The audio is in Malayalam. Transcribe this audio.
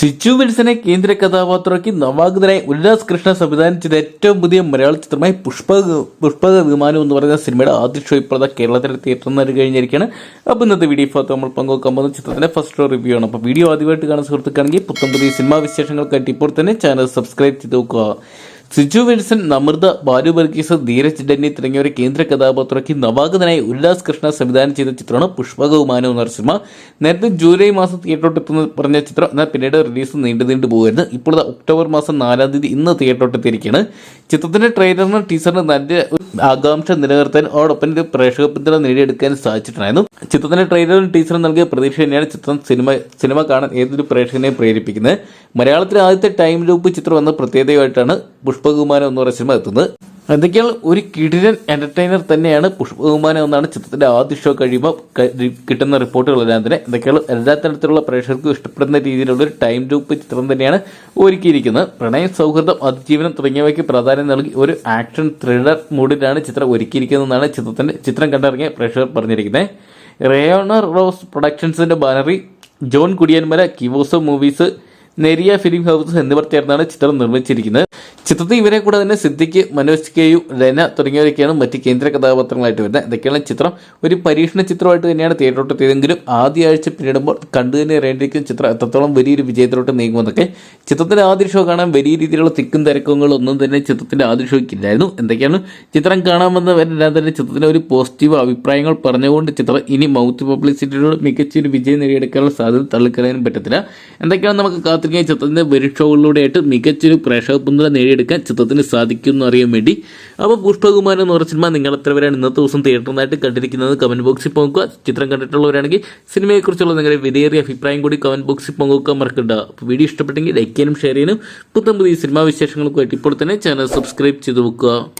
സിജു വിൽസനെ കേന്ദ്ര കഥാപാത്രമാക്കി നവാഗതനായ ഉല്ലാസ് കൃഷ്ണ സംവിധാനം ചെയ്ത ഏറ്റവും പുതിയ മലയാള ചിത്രമായ പുഷ്പ പുഷ്പക വിമാനം എന്ന് പറയുന്ന സിനിമയുടെ ആദ്യ ഷോ ഇപ്പോഴത്തെ കേരളത്തിലെ തിയേറ്ററിൽ നിന്ന് കഴിഞ്ഞിരിക്കുകയാണ് അപ്പോൾ ഇന്നത്തെ വീഡിയോ ഭാഗത്ത് നമ്മൾ പങ്കുവെക്കാൻ പോകുന്ന ചിത്രത്തിന്റെ ഫസ്റ്റ് ഷോ റിവ്യൂ ആണ്. അപ്പോൾ വീഡിയോ ആദ്യമായിട്ട് കാണുന്ന സുഹൃത്തുക്കാണെങ്കിൽ പുത്തം പുതിയ സിനിമാ വിശേഷങ്ങൾക്കായിട്ട് ഇപ്പോൾ തന്നെ ചാനൽ സബ്സ്ക്രൈബ് ചെയ്ത് നോക്കുക. സിജു വിൽസൺ നമൃത ബാലു വർഗീസ് ധീരജ് ഡന്നി തുടങ്ങിയവരെ കേന്ദ്ര കഥാപാത്രമാക്കി നവാഗതനായി ഉല്ലാസ് കൃഷ്ണ സംവിധാനം ചെയ്ത ചിത്രമാണ് പുഷ്പക വിമാനം എന്ന സിനിമ. നേരത്തെ ജൂലൈ മാസം തിയേറ്ററോട്ടെത്തുന്ന പറഞ്ഞ ചിത്രം എന്നാൽ പിന്നീട് റിലീസ് നീണ്ടു നീണ്ടു പോകുമായിരുന്നു ഇപ്പോൾ ഒക്ടോബർ മാസം നാലാം തീയതി ഇന്ന് തിയേറ്ററോട്ട് എത്തിയിരിക്കുകയാണ് ചിത്രത്തിന്റെ ട്രെയിലറിന് ടീച്ചറിന് നല്ല ആകാംക്ഷ നിലനിർത്താൻ അതോടൊപ്പം ഒരു പ്രേക്ഷക പിന്തുണ നേടിയെടുക്കാൻ സാധിച്ചിട്ടുണ്ടായിരുന്നു. ചിത്രത്തിന്റെ ട്രെയിലറും ടീച്ചറും നൽകിയ പ്രതീക്ഷ തന്നെയാണ് ചിത്രം സിനിമ സിനിമ കാണാൻ ഏതൊരു പ്രേക്ഷകനെയും പ്രേരിപ്പിക്കുന്നത്. മലയാളത്തിലെ ആദ്യത്തെ ടൈം ലൂപ്പ് ചിത്രം എന്ന പ്രത്യേകതയായിട്ടാണ് പുഷ്പകുമാരം എന്ന് പറയുന്ന സിനിമ എത്തുന്നത്. എന്തൊക്കെയാണ് ഒരു കിടിലൻ എന്റർടൈനർ തന്നെയാണ് പുഷ്പകുമാരം എന്നാണ് ചിത്രത്തിന്റെ ആദ്യ ഷോ കഴിയുമ്പോൾ കിട്ടുന്ന റിപ്പോർട്ടുകളെല്ലാം തന്നെ. എന്തൊക്കെയാണ് എല്ലാ തരത്തിലുള്ള പ്രേക്ഷകർക്കും ഇഷ്ടപ്പെടുന്ന രീതിയിലുള്ള ഒരു ടൈം ലൂപ്പ് ചിത്രം തന്നെയാണ് ഒരുക്കിയിരിക്കുന്നത്. പ്രണയ സൗഹൃദം അതിജീവനം തുടങ്ങിയവയ്ക്ക് പ്രാധാന്യം നൽകി ഒരു ആക്ഷൻ ത്രില്ലർ മൂഡിലാണ് ചിത്രം ഒരുക്കിയിരിക്കുന്നതെന്നാണ് ചിത്രത്തിന്റെ ചിത്രം കണ്ടിറങ്ങിയ പ്രേക്ഷകർ പറഞ്ഞിരിക്കുന്നത്. റേയോണർ റോസ് പ്രൊഡക്ഷൻസിന്റെ ബാനറി ജോൺ കുടിയന്മല കിവോസോ മൂവീസ് നെരിയ ഫിലിം ഹൗസ് എന്നിവർ ചേർന്നാണ് ചിത്രം നിർമ്മിച്ചിരിക്കുന്നത്. ചിത്രത്തിൽ ഇവരെ കൂടെ തന്നെ സിദ്ദിഖ് മനോജ് കെയു രന തുടങ്ങിയവരൊക്കെയാണ് മറ്റ് കേന്ദ്ര കഥാപാത്രങ്ങളായിട്ട് വരുന്നത്. ഇതൊക്കെയാണ് ചിത്രം. ഒരു പരീക്ഷണ ചിത്രമായിട്ട് തന്നെയാണ് തിയേറ്ററോട്ട് എത്തിയതെങ്കിലും ആദ്യ ആഴ്ച പിന്നിടുമ്പോൾ കണ്ടു തന്നെ അറിയേണ്ടിയിരിക്കുന്ന ചിത്രം. എത്രത്തോളം വലിയൊരു വിജയത്തിലോട്ട് നീങ്ങുമെന്നൊക്കെ. ചിത്രത്തിന്റെ ആദ്യ ഷോ കാണാൻ വലിയ രീതിയിലുള്ള തിക്കും തിരക്കങ്ങളും ഒന്നും തന്നെ ചിത്രത്തിന്റെ ആദ്യ ഷോയ്ക്കില്ലായിരുന്നു. എന്തൊക്കെയാണ് ചിത്രം കാണാൻ വന്നവരെല്ലാം തന്നെ ചിത്രത്തിന് ഒരു പോസിറ്റീവ് അഭിപ്രായങ്ങൾ പറഞ്ഞുകൊണ്ട് ചിത്രം ഇനി മൗത്ത് പബ്ലിസിറ്റിയോട് മികച്ചൊരു വിജയം നേടിയെടുക്കാനുള്ള സാധ്യത തള്ളിക്കളയാനും പറ്റത്തില്ല. എന്തൊക്കെയാണ് നമുക്ക് കാത്തിരിക്കാൻ ചിത്രത്തിന്റെ ചിത്രത്തിന്റെ ഷോകളിലൂടെയായിട്ട് മികച്ചൊരു പ്രേക്ഷക പിന്തുണ നേടിയെടുക്കാൻ ചിത്രത്തിന് സാധിക്കുമെന്ന് അറിയാൻ വേണ്ടി. അപ്പോൾ പുഷ്പകുമാരൻ എന്ന് പറഞ്ഞ സിനിമ നിങ്ങൾ എത്ര പേരാണ് ഇന്നത്തെ ദിവസം തിയേറ്ററിനായിട്ട് കണ്ടിരിക്കുന്നത്? കമന്റ് ബോക്സിൽ പോകുക ചിത്രം കണ്ടിട്ടുള്ളവരാണെങ്കിൽ സിനിമയെക്കുറിച്ചുള്ള നിങ്ങളുടെ വിലയേറിയ അഭിപ്രായം കൂടി കമന്റ് ബോക്സിൽ പങ്കുവെക്കാൻ മറക്കണ്ട. വീഡിയോ ഇഷ്ടപ്പെട്ടെങ്കിൽ ലൈക്ക് ചെയ്യാനും ഷെയർ ചെയ്യാനും. പുത്തം പുതിയ സിനിമാ വിശേഷങ്ങൾക്കുമായിട്ട് ഇപ്പോൾ തന്നെ ചാനൽ സബ്സ്ക്രൈബ് ചെയ്ത് വെക്കുക.